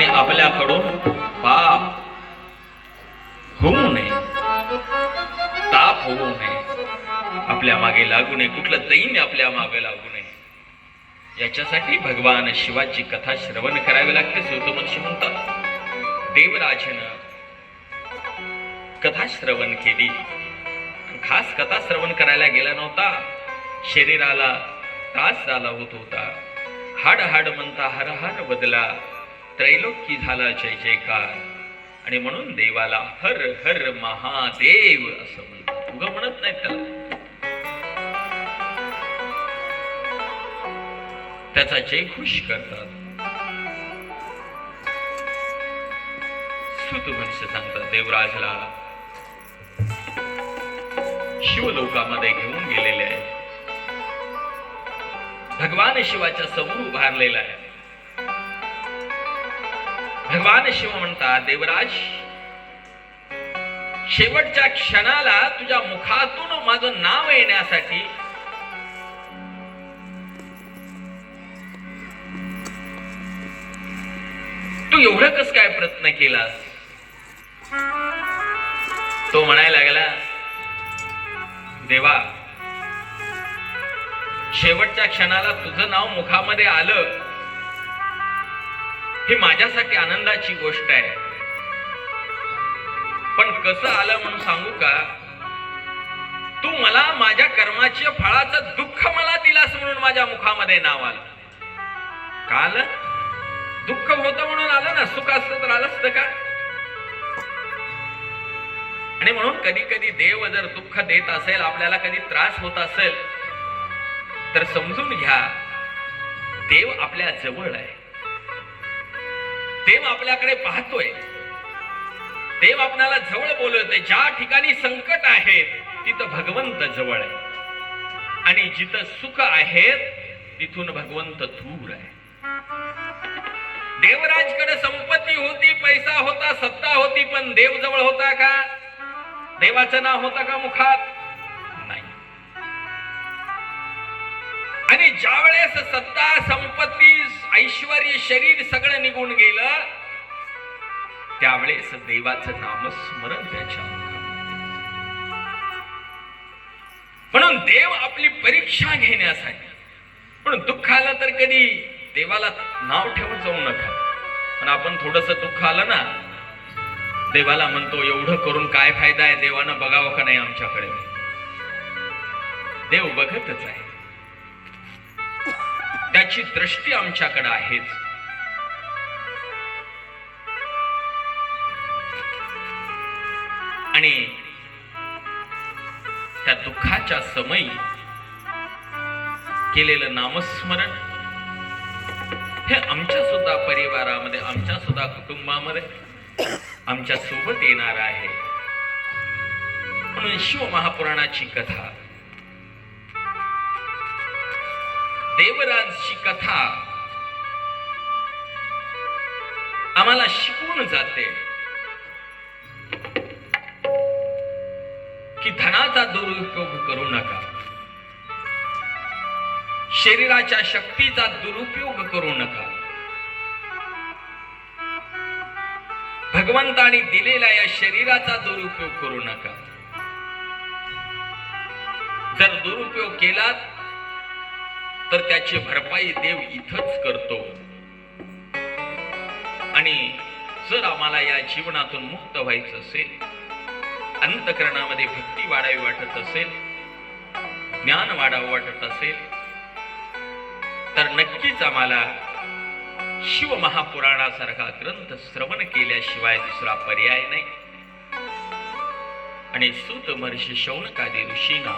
आणि आपल्याकडून पाप होऊ नये. ताप होऊ नये. आपल्या मागे लागू नये. कुठलं दैन्य आपल्या मागे लागू नये. याच्यासाठी भगवान शिवाची कथा श्रवण करावी लागते सूतमनुष्य म्हणतात. देवराजनं कथा श्रवण केली. खास कथा श्रवण करायला गेला नव्हता. शरीराला त्रास झाला होत होता. हाड हाड म्हणता हर हर बदला. त्रैलोक्य झाला जय जयकार. आणि म्हणून देवाला हर हर महादेव असं म्हणतात. उग म्हणत नाही त्याला. त्याचा जयघोष करतात. सुत मनुष्य सांगतात देवराजला. शिवलोकामध्ये घेऊन गेलेले आहे भगवान शिवाच्या समोर उभारलेला आहे. भगवान शिव म्हणतात देवराज शेवटच्या क्षणाला तुझ्या मुखातून माझं नाव येण्यासाठी तू एवढं कस काय प्रयत्न केलास? तो म्हणायला लागला देवा शेवटच्या क्षणाला तुझं नाव मुखामध्ये आलं ही माझ्यासाठी आनंदाची गोष्ट आहे. पण कसं आलं म्हणून सांगू का? तू मला माझ्या कर्माच्या फळाचं दुःख मला दिलास म्हणून माझ्या मुखामध्ये नाव आलं. काल दुःख होतं म्हणून आलं ना? सुख असतं तर आलं असतं का? आणि म्हणून कधी कधी देव जर दुःख देत असेल आपल्याला कधी त्रास होत असेल तर समजून घ्या देव आपल्या जवळ आहे. देव आपल्याकडे पाहतोय. देव आपणाला जवळ बोलवतोय. ज्या ठिकाणी संकट आहेत तिथं भगवंत जवळ आहे. आणि जिथं सुख आहेत तिथून भगवंत दूर आहे. देवराजकडे संपत्ती होती पैसा होता सत्ता होती पण देव जवळ होता का? देवाचं नाव होता का मुखात? नाही. आणि ज्या वेळेस सत्ता संपत्ती शरीर सगळं निघून गेलं त्यावेळेस देवाचं नामस्मरण त्याच्या म्हणून देव आपली परीक्षा घेण्यासाठी पण दुःख आलं तर कधी देवाला नाव ठेवून जाऊ नका. पण आपण थोडस दुःख आलं ना देवाला म्हणतो एवढं करून काय फायदा आहे देवानं बघावं का नाही आमच्याकडे? देव बघतच आहे. त्याची दृष्टी आमच्याकडे आहेच. आणि त्या दुःखाच्या समयी केलेलं नामस्मरण हे आमच्या सुद्धा परिवारामध्ये आमच्या सुद्धा कुटुंबामध्ये आमच्यासोबत येणार आहे. म्हणून शिव महापुराणाची कथा देवराजची कथा आम्हाला शिकवून जाते. की धनाचा दुरुपयोग करू नका. शरीराच्या शक्तीचा दुरुपयोग करू नका. भगवंतानी दिलेल्या या शरीराचा दुरुपयोग करू नका. जर दुरुपयोग केलात तर त्याची भरपाई देव इथंच करतो. आणि जर आम्हाला या जीवनातून मुक्त व्हायचं असेल अंतकरणामध्ये भक्ती वाढावी वाटत असेल ज्ञान वाढावं वाटत असेल तर नक्कीच आम्हाला शिव महापुराणासारखा ग्रंथ श्रवण केल्याशिवाय दुसरा पर्याय नाही. आणि सुत महर्षी शौनकादी ऋषीना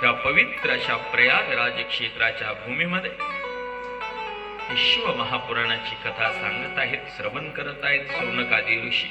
त्या पवित्र अशा प्रयागराज क्षेत्राच्या भूमीमध्ये शिव महापुराणाची कथा सांगत आहेत श्रवण करत आहेत शौनकादी ऋषी.